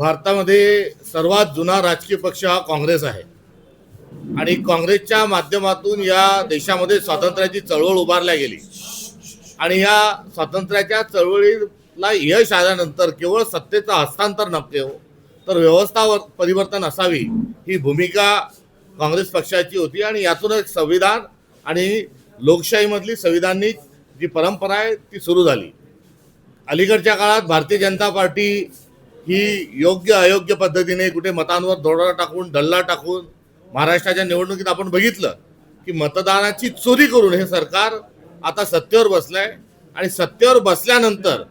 भारतामध्ये सर्वात जुना राजकीय पक्ष हा काँग्रेस आहे. आणि काँग्रेसच्या माध्यमातून या देशामध्ये स्वातंत्र्याची चळवळ उभारल्या गेली. आणि या स्वातंत्र्याच्या चळवळीला यश आल्यानंतर केवळ सत्तेचं हस्तांतर नको तर व्यवस्था परिवर्तन असावी ही भूमिका काँग्रेस पक्षाची होती. आणि यातून एक संविधान आणि लोकशाहीमधली संविधानिक जी परंपरा आहे ती सुरू झाली. अलीकडच्या काळात भारतीय जनता पार्टी की योग्य अयोग्य पद्धतीने कुठे मतांवर दोडा टाकून डल्ला टाकून महाराष्ट्राच्या निवडणुकीत आपण बघितलं की मतदानाची चोरी करून हे सरकार आता सत्तेवर बसलंय. आणि सत्तेवर बसल्यानंतर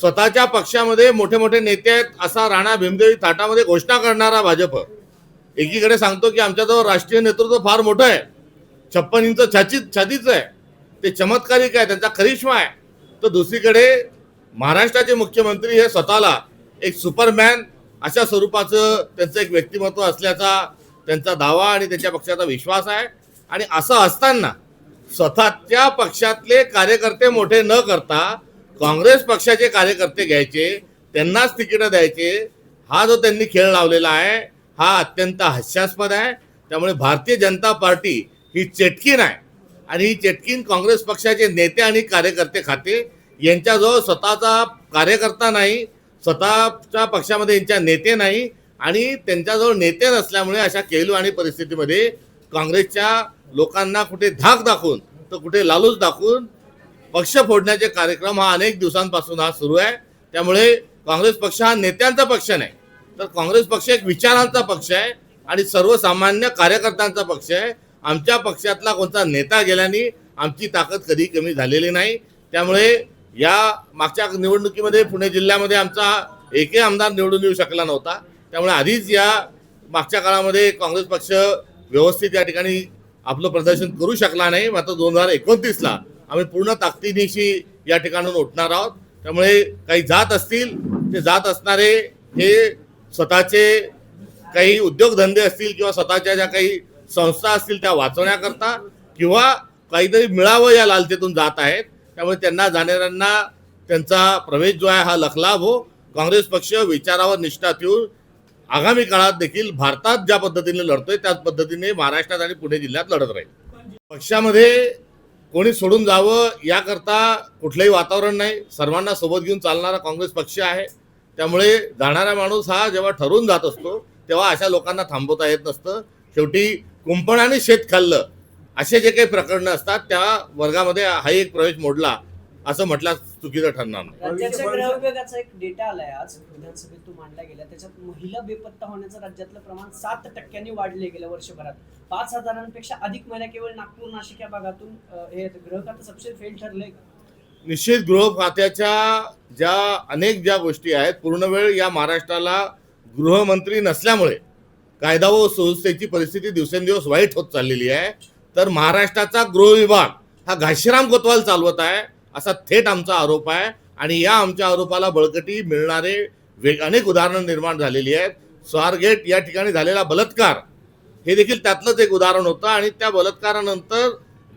स्वतःच्या पक्षामध्ये मोठे मोठे नेते आहेत असा राणा भीमदेवी ताटामध्ये घोषणा करणारा भाजप. एकीकडे सांगतो की आमच्याजवळ राष्ट्रीय नेतृत्व फार मोठं आहे. छप्पन इंच छाती छातीचं आहे. ते चमत्कारिक आहे त्यांचा करिश्मा आहे. तर दुसरीकडे महाराष्ट्राचे मुख्यमंत्री हे स्वतःला एक सुपरमॅन अशा स्वरूपाचं त्यांचं एक व्यक्तिमत्व असल्याचा त्यांचा दावा आणि त्यांच्या पक्षाचा विश्वास आहे. आणि असं असताना स्वतःच्या पक्षातले कार्यकर्ते मोठे न करता काँग्रेस पक्षाचे कार्यकर्ते घ्यायचे त्यांनाच तिकीटं द्यायचे हा जो त्यांनी खेळ लावलेला आहे हा अत्यंत हास्यास्पद आहे. त्यामुळे भारतीय जनता पार्टी ही चेटकीन आहे. आणि ही चेटकीन काँग्रेस पक्षाचे नेते आणि कार्यकर्ते खाते यांच्याजवळ स्वतःचा कार्यकर्ता नाही स्वतःच्या पक्षामध्ये यांच्या नेते नाही आणि त्यांच्याजवळ नेते नसल्यामुळे अशा केलवाणी आणि परिस्थितीमध्ये काँग्रेसच्या लोकांना कुठे धाक दाखवून तर कुठे लालूच दाखवून पक्ष फोडण्याचे कार्यक्रम हा अनेक दिवसांपासून हा सुरू आहे. त्यामुळे काँग्रेस पक्ष हा नेत्यांचा पक्ष नाही तर काँग्रेस पक्ष एक विचारांचा पक्ष आहे आणि सर्वसामान्य कार्यकर्त्यांचा पक्ष आहे. आमच्या पक्षातला कोणता नेता गेल्याने आमची ताकद कधी कमी झालेली नाही. त्यामुळे या मागच्या निवडणुकीमध्ये पुणे जिल्ह्यामध्ये आमचा एकही आमदार निवडून येऊ शकला नव्हता. त्यामुळे आधीच या मागच्या काळामध्ये काँग्रेस पक्ष व्यवस्थित या ठिकाणी आपलं प्रदर्शन करू शकला नाही. मात्र दोन हजार एकोणतीसला आम्ही पूर्ण ताकदीनिशी या ठिकाणून उठणार आहोत. त्यामुळे काही जात असतील ते जात असणारे हे स्वतःचे काही उद्योगधंदे असतील किंवा स्वतःच्या ज्या काही संस्था असतील त्या वाचवण्याकरता किंवा काहीतरी मिळावं या लालचेतून जात आहेत. त्यामुळे त्यांना जाणाऱ्यांना त्यांचा प्रवेश जो आहे हा लखलाभ हो काँग्रेस पक्ष विचारावर निष्ठा ठेवून आगामी काळात देखील भारतात ज्या पद्धतीने लढतोय त्याच पद्धतीने महाराष्ट्रात आणि पुणे जिल्ह्यात लढत राहील. पक्षामध्ये कोणी सोडून जावं याकरता कुठलंही वातावरण नाही. सर्वांना सोबत घेऊन चालणारा काँग्रेस पक्ष आहे. त्यामुळे जाणारा माणूस हा जेव्हा ठरून जात असतो तेव्हा अशा लोकांना थांबवता येत नसतं. शेवटी कुंपणाने शेत खाल्लं असे जे काही प्रकरणं असतात त्या वर्गामध्ये हा एक प्रवेश मोडला असं म्हटलं चुकीचं ठरणार राज्याच्या एक डेटा आलाय आज विधानसभेत तो मांडला गेला. त्याच्यात महिला बेपत्ता होण्याचं राज्यातलं प्रमाण सात टक्क्यांनी वाढले गेल्या वर्षभरात. पाच हजारांपेक्षा अधिक महिला केवळ नागपूर नाशिक या भागातून हे गृह खातं सबसे फेल ठरलंय निश्चित गृह खात्याच्या ज्या अनेक ज्या गोष्टी आहेत पूर्ण वेळ या महाराष्ट्राला गृहमंत्री नसल्यामुळे कायदा व सुव्यवस्थेची परिस्थिती दिवसेंदिवस वाईट होत चाललेली आहे. तर महाराष्ट्राचा गृह विभाग हा घाशीराम कोतवाल चालवत आहे असा थेट आमचा आरोप आहे. आणि या आमच्या आरोपाला बळकटी मिळणारे वेग अनेक उदाहरणं निर्माण झालेली आहेत. स्वारगेट या ठिकाणी झालेला बलात्कार हे देखील त्यातलंच एक उदाहरण होतं. आणि त्या बलात्कारानंतर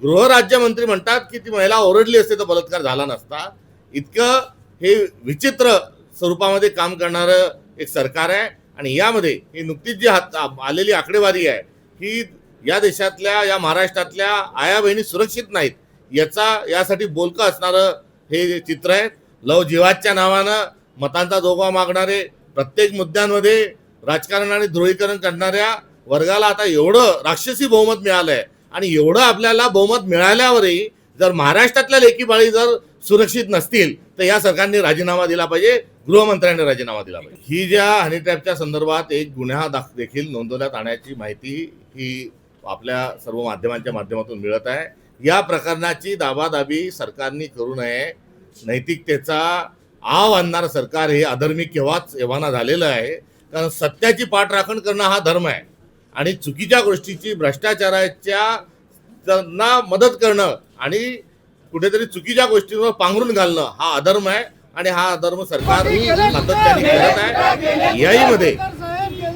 गृहराज्यमंत्री म्हणतात की ती महिला ओरडली असते तर बलात्कार झाला नसता. इतकं हे विचित्र स्वरूपामध्ये काम करणारं एक सरकार आहे. आणि यामध्ये ही नुकतीच जी हात आलेली आकडेवारी आहे ही या देशातल्या या महाराष्ट्रातल्या आया बहिणी सुरक्षित नाहीत. याचा यासाठी बोलकं असणारं हे चित्र आहे. लव जिवाच्या नावानं मतांचा जोगवा मागणारे प्रत्येक मुद्द्यांमध्ये राजकारण आणि ध्रुवीकरण करणाऱ्या वर्गाला आता एवढं राक्षसी बहुमत मिळालं आहे आणि एवढं आपल्याला बहुमत मिळाल्यावरही जर महाराष्ट्रातल्या लेखीपाळी जर सुरक्षित नसतील तर या सरकारने राजीनामा दिला पाहिजे गृहमंत्र्यांनी राजीनामा दिला पाहिजे. ही ज्या हनी ट्रॅपच्या संदर्भात एक गुन्हा दाख देखील नोंदवण्यात आणण्याची माहिती ही आपल्या सर्व माध्यमांच्या माध्यमातून मिळत आहे. या प्रकरणाची दाबादाबी सरकारने करू नये. नैतिकतेचा आव आणणारं सरकार हे अधर्मी केव्हाच एव्हाना झालेलं आहे. कारण सत्याची पाठराखण करणं हा धर्म आहे. आणि चुकीच्या गोष्टीची भ्रष्टाचाराच्या त्यांना मदत करणं आणि कुठेतरी चुकीच्या गोष्टींवर पांघरून घालणं हा अधर्म आहे. आणि हा अधर्म सरकार सातत्याने करत आहे. याहीमध्ये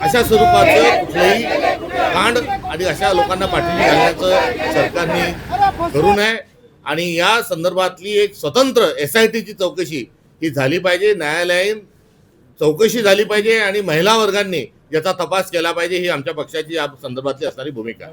अशा स्वरूपाचं कुठलंही कांड आणि अशा लोकांना पाठिंबा घालण्याचं सरकारने करू नये आणि या संदर्भातली एक स्वतंत्र एस आय टीची चौकशी ही झाली पाहिजे. न्यायालयीन चौकशी झाली पाहिजे आणि महिला वर्गांनी याचा तपास केला पाहिजे ही आमच्या पक्षाची या संदर्भातली असणारी भूमिका.